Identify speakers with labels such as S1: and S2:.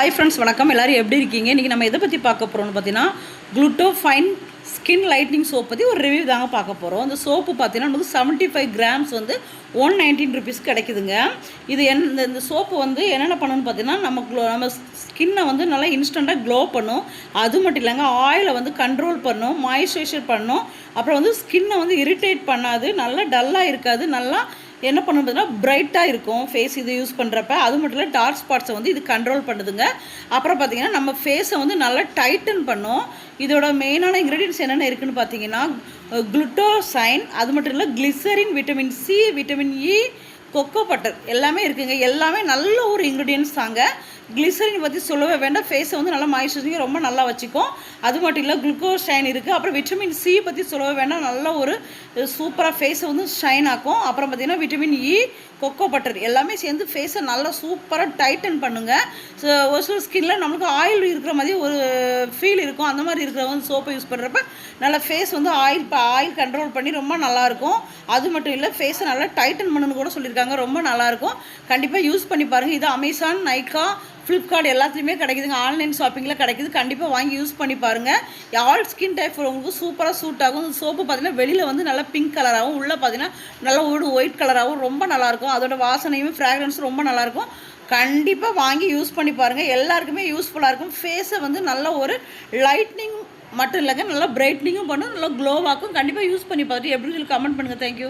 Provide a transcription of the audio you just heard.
S1: Hi friends வணக்கம். எல்லாரும் எப்படி இருக்கீங்க? இன்றைக்கி நம்ம எதை பற்றி பார்க்க போகிறோம்னு பார்த்தீங்கன்னா குளுட்டோஃபைன் ஸ்கின் லைட்னிங் சோப் பற்றி ஒரு ரிவ்யூ தாங்க பார்க்க போகிறோம் அந்த சோப்பு பார்த்தீங்கன்னா நமக்கு செவன்ட்டி ஃபைவ் கிராம்ஸ் வந்து ஒன் நைன்டீன் ருபீஸ் கிடைக்குதுங்க. இது என் இந்த இந்த சோப்பு வந்து என்னென்ன பண்ணணும்னு பார்த்தீங்கன்னா நம்ம க்ளோ நம்ம ஸ்கின்னை வந்து நல்லா இன்ஸ்டண்ட்டாக க்ளோ பண்ணும். அது மட்டும் இல்லைங்க ஆயிலை வந்து கண்ட்ரோல் பண்ணும் மாய்ஸ்சரைசர் பண்ணும். அப்புறம் வந்து ஸ்கின்னை வந்து இரிட்டேட் பண்ணாது நல்லா டல்லாக இருக்காது நல்லா என்ன பண்ணும் பார்த்தீங்கன்னா பிரைட்டாக இருக்கும் ஃபேஸ் இது யூஸ் பண்ணுறப்ப அது மட்டும் இல்லை டார்க் ஸ்பாட்ஸை வந்து இது கண்ட்ரோல் பண்ணுதுங்க. அப்புறம் பார்த்தீங்கன்னா நம்ம ஃபேஸை வந்து நல்லா டைட்டன் பண்ணும். இதோட மெயினான இன்க்ரீடியன்ஸ் என்னென்ன இருக்குன்னு பார்த்தீங்கன்னா குளுட்டோசைன் அது மட்டும் இல்லை glycerin vitamin C vitamin E cocoa butter. எல்லாமே இருக்குங்க. எல்லாமே நல்ல ஒரு இன்க்ரீடியன்ஸ் தாங்க. கிளிசரின் பற்றி சொல்லவே வேண்டாம். ஃபேஸை வந்து நல்லா மாய்ஸ்சரைசிங் ரொம்ப நல்லா வச்சுக்கும். அது மட்டும் இல்லை குளுக்கோஸ் ஷைன் இருக்குது அப்புறம் விட்டமின் சி பற்றி சொல்லவே வேண்டாம். நல்ல ஒரு சூப்பராக ஃபேஸை வந்து ஷைன் ஆக்கும். அப்புறம் பார்த்தீங்கன்னா vitamin E e, cocoa butter எல்லாமே சேர்ந்து ஃபேஸை நல்லா சூப்பராக டைட்டன் பண்ணுங்கள் ஸோ ஒரு சில ஸ்கின்ல நம்மளுக்கு ஆயில் இருக்கிற மாதிரி ஒரு ஃபீல் இருக்கும். அந்த மாதிரி இருக்கிறவங்க சோப்பை யூஸ் பண்ணுறப்ப நல்லா ஃபேஸ் வந்து ஆயில் ஆயில் கண்ட்ரோல் பண்ணி ரொம்ப நல்லாயிருக்கும் அது மட்டும் இல்லை ஃபேஸை நல்லா டைட்டன் பண்ணுன்னு கூட சொல்லியிருக்காங்க. ரொம்ப நல்லாயிருக்கும் கண்டிப்பாக யூஸ் பண்ணி பாருங்கள் இது அமேசான் நைக்கா ஃப்ளிப்கார்ட் எல்லாத்துலேயுமே கிடைக்குதுங்க. ஆன்லைன் ஷாப்பிங்கில் கிடைக்குது. கண்டிப்பாக வாங்கி யூஸ் பண்ணி பாருங்கள் ஆல் ஸ்கின் டைப் உங்களுக்கு சூப்பராக சூட் ஆகும். சோப்பு பார்த்தீங்கன்னா வெளியில் வந்து நல்லா பிங்க் கலராகவும் உள்ளே பார்த்தீங்கன்னா நல்லா ஒரு ஒயிட் கலராகவும் ரொம்ப நல்லாயிருக்கும் அதோட வாசனையும் ஃப்ராக்ரன்ஸும் ரொம்ப நல்லாயிருக்கும் கண்டிப்பாக வாங்கி யூஸ் பண்ணி பாருங்கள் எல்லாருக்குமே யூஸ்ஃபுல்லாக இருக்கும். ஃபேஸை வந்து நல்ல ஒரு லைட்னிங் மட்டும் இல்லைங்க. நல்லா பிரைட்னிங்கும் பண்ணும். நல்லா க்ளோவாக்கும் கண்டிப்பாக யூஸ் பண்ணி பார்த்துட்டு எப்படி சொல்லி கமெண்ட் பண்ணுங்கள் தேங்க்யூ